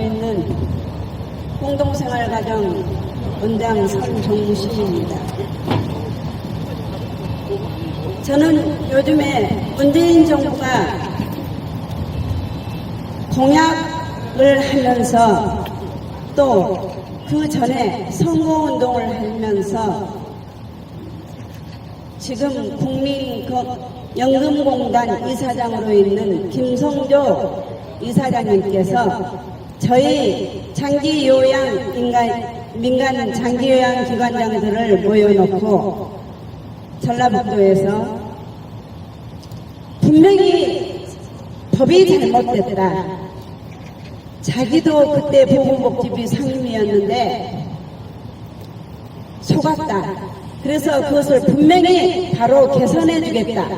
있는 공동생활가정 원장 선종무시입니다. 저는 요즘에 문재인 정부가 공약을 하면서 또 그 전에 선거운동을 하면서 지금 국민 연금공단 이사장으로 있는 김성조 이사장님께서 저희 장기요양 인간, 민간 장기요양 기관장들을 모여놓고 전라북도에서 분명히 법이 잘못되더라. 자기도 그때 보건복지부 상임위였는데 속았다. 그래서 그것을 분명히 바로 개선해 주겠다.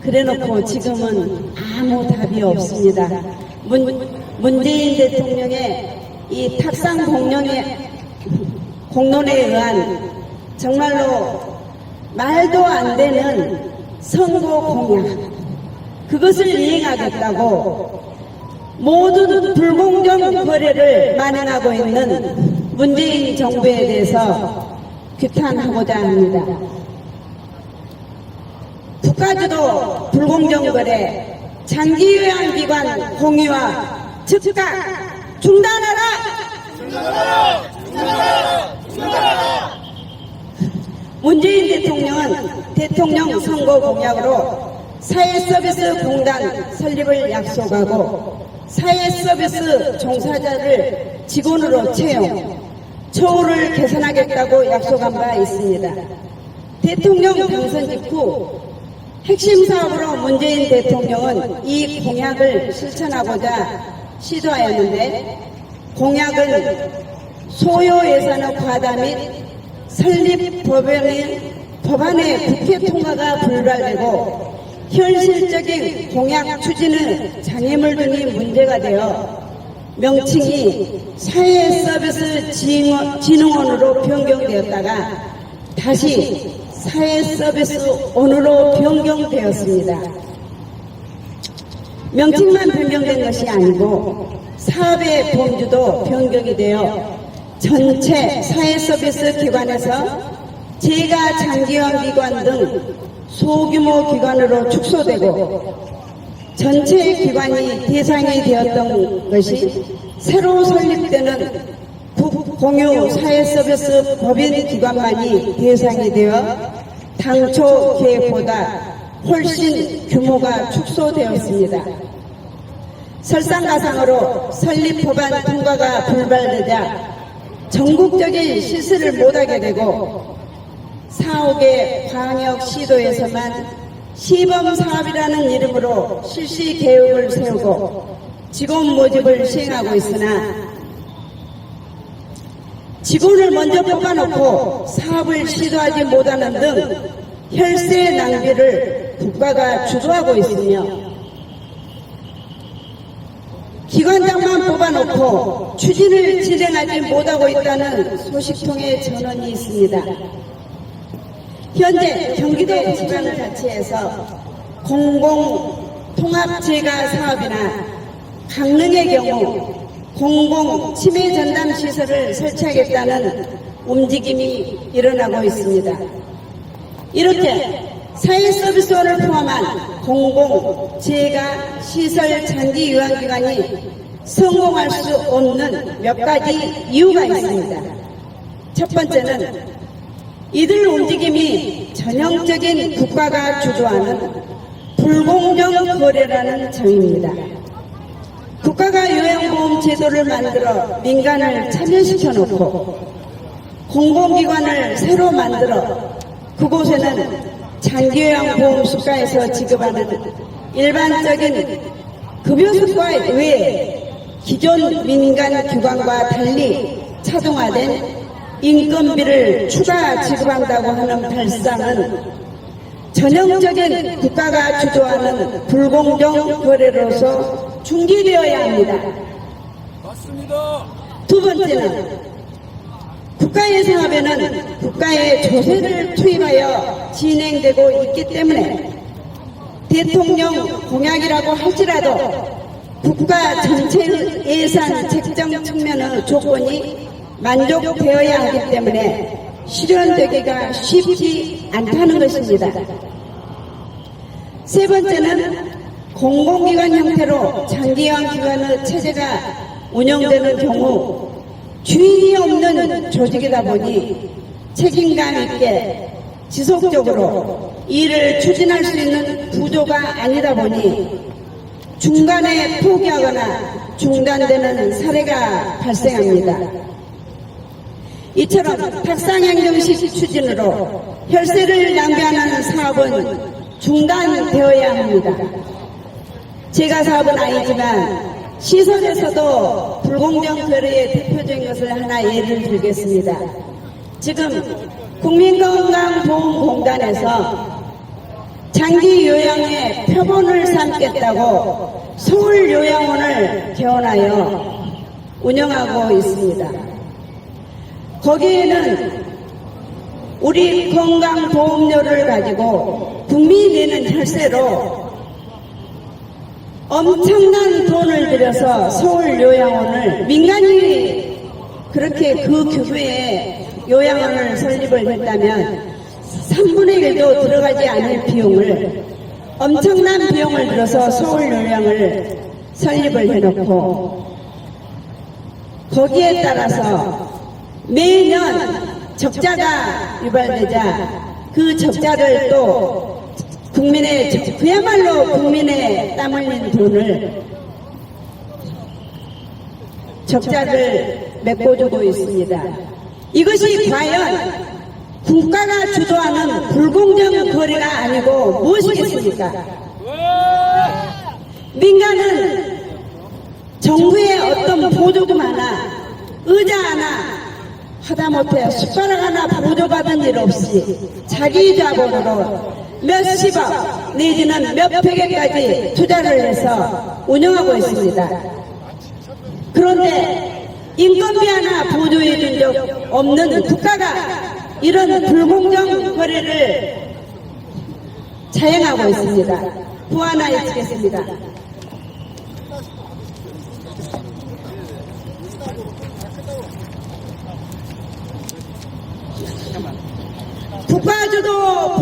그래 놓고 지금은 아무 답이 없습니다. 문, 문재인 대통령의 이 탁상 공론에, 공론에 의한 정말로 말도 안 되는 선거 공약, 그것을 이행하겠다고 모든 불공정 거래를 만행하고 있는 문재인 정부에 대해서 규탄하고자 합니다. 국가주도 불공정 거래, 장기 요양 기관 공유와 즉각 중단하라! 문재인 대통령은 대통령 선거 공약으로 사회서비스 공단 설립을 약속하고 사회서비스 종사자를 직원으로 채용, 처우를 개선하겠다고 약속한 바 있습니다. 대통령 당선 직후 핵심 사업으로 문재인 대통령은 이 공약을 실천하고자 시도하였는데 공약은 소요 예산의 과다 및 설립 법안의, 법안의 국회 통과가 불발되고 현실적인 공약 추진은 장애물 등이 문제가 되어 명칭이 사회서비스 진흥원으로 변경되었다가 다시 사회 서비스원으로 변경되었습니다. 명칭만 변경된 것이 아니고 사업의 범주도 변경이 되어 전체 사회 서비스 기관에서 재가 장기화 기관 등 소규모 기관으로 축소되고 전체 기관이 대상이 되었던 것이 새로 설립되는 국공유 사회서비스 법인 기관만이 대상이 되어 당초 계획보다 훨씬 규모가 축소되었습니다. 설상가상으로 설립 법안 통과가 불발되자 전국적인 실시를 못하게 되고 4억의 광역 시도에서만 시범 사업이라는 이름으로 실시 계획을 세우고 직원 모집을 시행하고 있으나 직원을 먼저 뽑아놓고 사업을 시도하지 못하는 등 혈세 낭비를 국가가 주도하고 있으며 기관장만 뽑아놓고 추진을 진행하지 못하고 있다는 소식통의 전원이 있습니다. 현재 경기도 지방자치에서 공공통합재가 사업이나 강릉의 경우 공공 치매 전담 시설을 설치하겠다는 움직임이 일어나고 있습니다. 이렇게 사회 서비스원을 포함한 공공 재가 시설 장기 유한 기관이 성공할 수 없는 몇 가지 이유가 있습니다. 첫 번째는 이들 움직임이 전형적인 국가가 주도하는 불공정 거래라는 점입니다. 국가가 요양보험 제도를 만들어 민간을 참여시켜 놓고 공공기관을 새로 만들어 그곳에는 장기요양보험 수가에서 지급하는 일반적인 급여 수가 외에 기존 민간 기관과 달리 차동화된 인건비를 추가 지급한다고 하는 발상은 전형적인 국가가 주도하는 불공정 거래로서 중지되어야 합니다. 맞습니다. 두 번째는 국가의 사업에는 국가의 조세를 투입하여 진행되고 있기 때문에 대통령 공약이라고 할지라도 국가 전체 예산 책정 측면의 조건이 만족되어야 하기 때문에 실현되기가 쉽지 않다는 것입니다. 세 번째는 공공기관 형태로 장기간 기관의 체제가 운영되는 경우 주인이 없는 조직이다 보니 책임감 있게 지속적으로 일을 추진할 수 있는 구조가 아니다 보니 중간에 포기하거나 중단되는 사례가 발생합니다. 이처럼 탁상행정식 추진으로 혈세를 낭비하는 사업은 중단되어야 합니다. 제가 사업은 아니지만 시설에서도 불공정 거래의 대표적인 것을 하나 예를 들겠습니다. 지금 국민건강보험공단에서 장기 요양에 표본을 삼겠다고 서울 요양원을 개원하여 운영하고 있습니다. 거기에는 우리 건강보험료를 가지고 국민이 내는 혈세로 엄청난 돈을 들여서 서울 요양원을 민간이 그렇게 그 규모의 요양원을 설립을 했다면 3분의 1도 들어가지 않을 비용을 엄청난 비용을 들여서 서울 요양을 설립을 해놓고 거기에 따라서 매년 적자가 유발되자 그 적자를 또 국민의 적- 그야말로 국민의 땀 흘린 돈을 적자를 메꿔주고 있습니다. 이것이 과연 국가가 주도하는 불공정 거래가 아니고 무엇이겠습니까? 민간은 정부의 어떤 보조금 하나, 의자 하나, 하다못해 숟가락 하나 보조받은 일 없이 자기 자본으로 몇십억 내지는 몇백억까지 투자를 해서 운영하고 있습니다. 그런데 인건비 하나 보조해 준 적 없는 국가가 이런 불공정 거래를 자행하고 있습니다. 부하나에 치겠습니다. ਜਦੋਂ